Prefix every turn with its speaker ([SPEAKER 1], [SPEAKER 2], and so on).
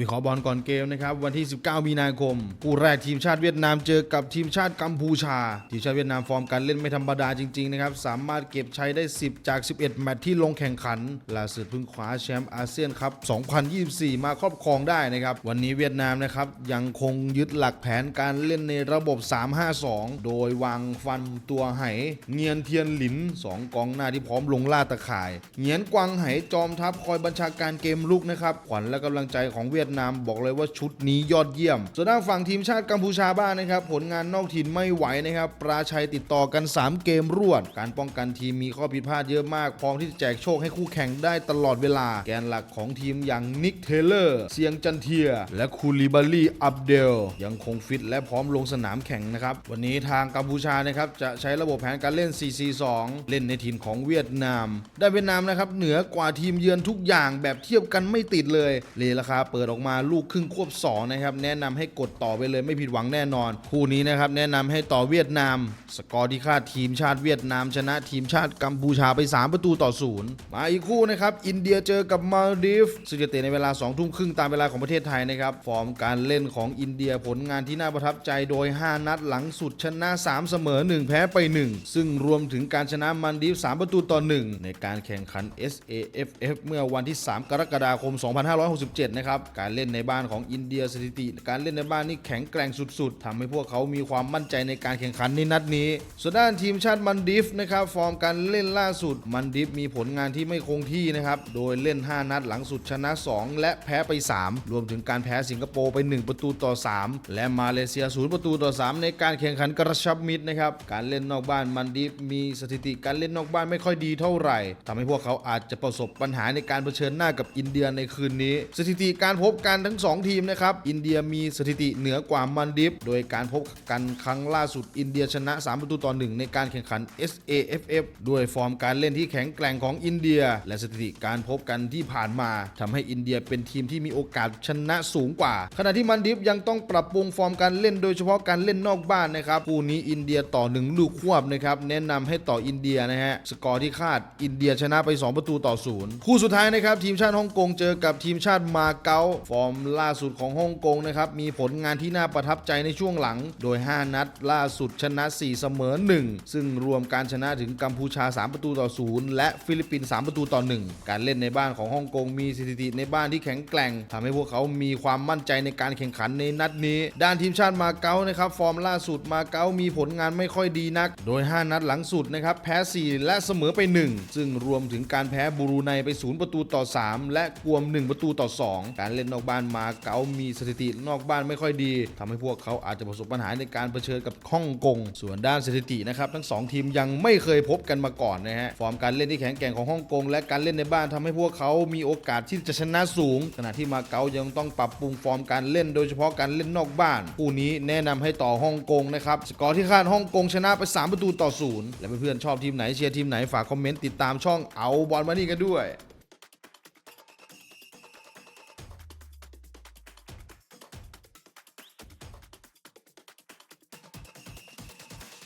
[SPEAKER 1] วิเคราะห์บอลก่อนเกมนะครับวันที่ 19 มีนาคมคู่แรกทีมชาติเวียดนามเจอกับทีมชาติกัมพูชา ทีมชาติเวียดนามฟอร์มการเล่นไม่ธรรมดาจริงๆนะครับสามารถเก็บชัยได้ 10 จาก 11 แมตช์ที่ลงแข่งขันล่าสุดเพิ่งคว้าแชมป์อาเซียนคัพ2024 มาครอบครองได้นะครับวันนี้เวียดนามนะครับยังคงยึดหลักแผนการเล่นในระบบ 3-5-2 โดยวางฟันตัวไหเงียนเทียนหลินสองกองหน้าที่พร้อมลงล่าตะข่ายเงียนกวางไหจอมทัพคอยบัญชาการเกมลุกนะครับขวัญและกำลังใจของเวียดนามบอกเลยว่าชุดนี้ยอดเยี่ยม ส่วนด้านฝั่งทีมชาติกัมพูชาบ้างนะครับ ผลงานนอกถิ่นไม่ไหวนะครับ ปราชัยติดต่อกัน 3 เกมรวด การป้องกันทีมมีข้อผิดพลาดเยอะมาก พร้อมที่จะแจกโชคให้คู่แข่งได้ตลอดเวลา แกนหลักของทีมอย่างนิกเทเลอร์ เซียงจันเทีย และคูลิบาลีอับเดล ยังคงฟิตและพร้อมลงสนามแข่งนะครับ วันนี้ทางกัมพูชานะครับจะใช้ระบบแผนการเล่น 4-4-2 เล่นในถิ่นของเวียดนาม ได้เวียดนามนะครับเหนือกว่าทีมเยือนทุกอย่างแบบเทียบกันไม่ติดเลย เลราคาเปิดออกอกมาลูกครึ่งควบ2นะครับแนะนำให้กดต่อไปเลยไม่ผิดหวังแน่นอน คู่นี้นะครับแนะนำให้ต่อเวียดนาม สกอร์ที่คาดทีมชาติเวียดนาม ชนะทีมชาติกัมพูชาไป 3 ประตูต่อศูนย์มาอีกคู่นะครับอินเดียเจอกับมาดีฟซึ่งจะเตะในเวลา2ทุ่มครึ่งตามเวลาของประเทศไทยนะครับฟอร์มการเล่นของอินเดียผลงานที่น่าประทับใจโดย 5 นัดหลังสุดชนะ 3 เสมอ 1 แพ้ไป 1 ซึ่งรวมถึงการชนะมันดีฟ3ประตูต่อ 1 ในการแข่งขัน SAFF เมื่อวันที่ 3 กรกฎาคม 2567 นะครับการเล่นในบ้านของอินเดียสถิติ การเล่นในบ้านนี่แข็งแกร่งสุดๆทำให้พวกเขามีความมั่นใจในการแข่งขันในนัดนี้ ส่วนด้านทีมชาติมันดิฟนะครับฟอร์มการเล่นล่าสุดมันดิฟมีผลงานที่ไม่คงที่นะครับโดยเล่น 5 นัดหลังสุดชนะ 2 และแพ้ไป 3 รวมถึงการแพ้สิงคโปร์ไป 1 ประตูต่อ 3 และมาเลเซีย 0 ประตูต่อ 3 ในการแข่งขันกระชับมิตรนะครับการเล่นนอกบ้านมันดิฟมีสถิติการเล่นนอกบ้านไม่ค่อยดีเท่าไหร่ทำให้พวกเขาอาจจะประสบปัญหาในการเผชิญหน้ากับอินเดียในคืนนี้ สถิติการพบพบกันทั้ง 2 ทีมนะครับ อินเดียมีสถิติเหนือกว่ามันดิฟ โดยการพบกันครั้งล่าสุดอินเดียชนะ 3 ประตูต่อ 1 ในการแข่งขัน SAFF ด้วยฟอร์มการเล่นที่แข็งแกร่งของอินเดีย และสถิติการพบกันที่ผ่านมาทำให้อินเดียเป็นทีมที่มีโอกาสชนะสูงกว่า ขณะที่มันดิฟยังต้องปรับปรุงฟอร์มการเล่น โดยเฉพาะการเล่นนอกบ้านนะครับคู่นี้อินเดียต่อหนึ่งลูกควบนะครับแนะนำให้ต่ออินเดียนะฮะสกอร์ที่คาดอินเดียชนะไป 2 ประตูต่อศูนย์คู่สุดท้ายนะครับทีมชาติฮ่องกงเจอกับทีมชาติมาเก๊าฟอร์มล่าสุดของฮ่องกงนะครับมีผลงานที่น่าประทับใจในช่วงหลัง โดย 5 นัด ล่าสุดชนะ 4 เสมอ 1 ซึ่งรวมการชนะถึงกัมพูชา 3 ประตูต่อศูนย์และฟิลิปปินส์ 3 ประตูต่อ 1 การเล่นในบ้านของฮ่องกงมีสถิติในบ้านที่แข็งแกร่งทำให้พวกเขามีความมั่นใจในการแข่งขันในนัดนี้ ด้านทีมชาติมาเก๊านะครับฟอร์มล่าสุดมาเก๊ามีผลงานไม่ค่อยดีนัก โดย 5 นัดหลังสุดนะครับแพ้ 4 และเสมอไป 1 ซึ่งรวมถึงการแพ้บูรูไนไป 0 ประตูต่อ 3 และกวม 1 ประตูต่อ 2 การเล่นนอกบ้านมาเก๊ามีสถิตินอกบ้านไม่ค่อยดีทำให้พวกเขาอาจจะประสบปัญหาในการเผชิญกับฮ่องกง ส่วนด้านสถิตินะครับทั้ง 2 ทีมยังไม่เคยพบกันมาก่อนนะฮะฟอร์มการเล่นที่แข็งแกร่งของฮ่องกง และการเล่นในบ้านทำให้พวกเขามีโอกาสที่จะชนะสูง ขณะที่มาเก๊ายังต้องปรับปรุงฟอร์มการเล่น โดยเฉพาะการเล่นนอกบ้านคู่นี้แนะนำให้ต่อฮ่องกงนะครับสกอร์ที่คาดฮ่องกงชนะไป 3 ประตูต่อศูนย์และเพื่อนๆชอบทีมไหนเชียร์ทีมไหนฝากคอมเมนต์ติดตามช่องเอาบอลมานี่กันด้วย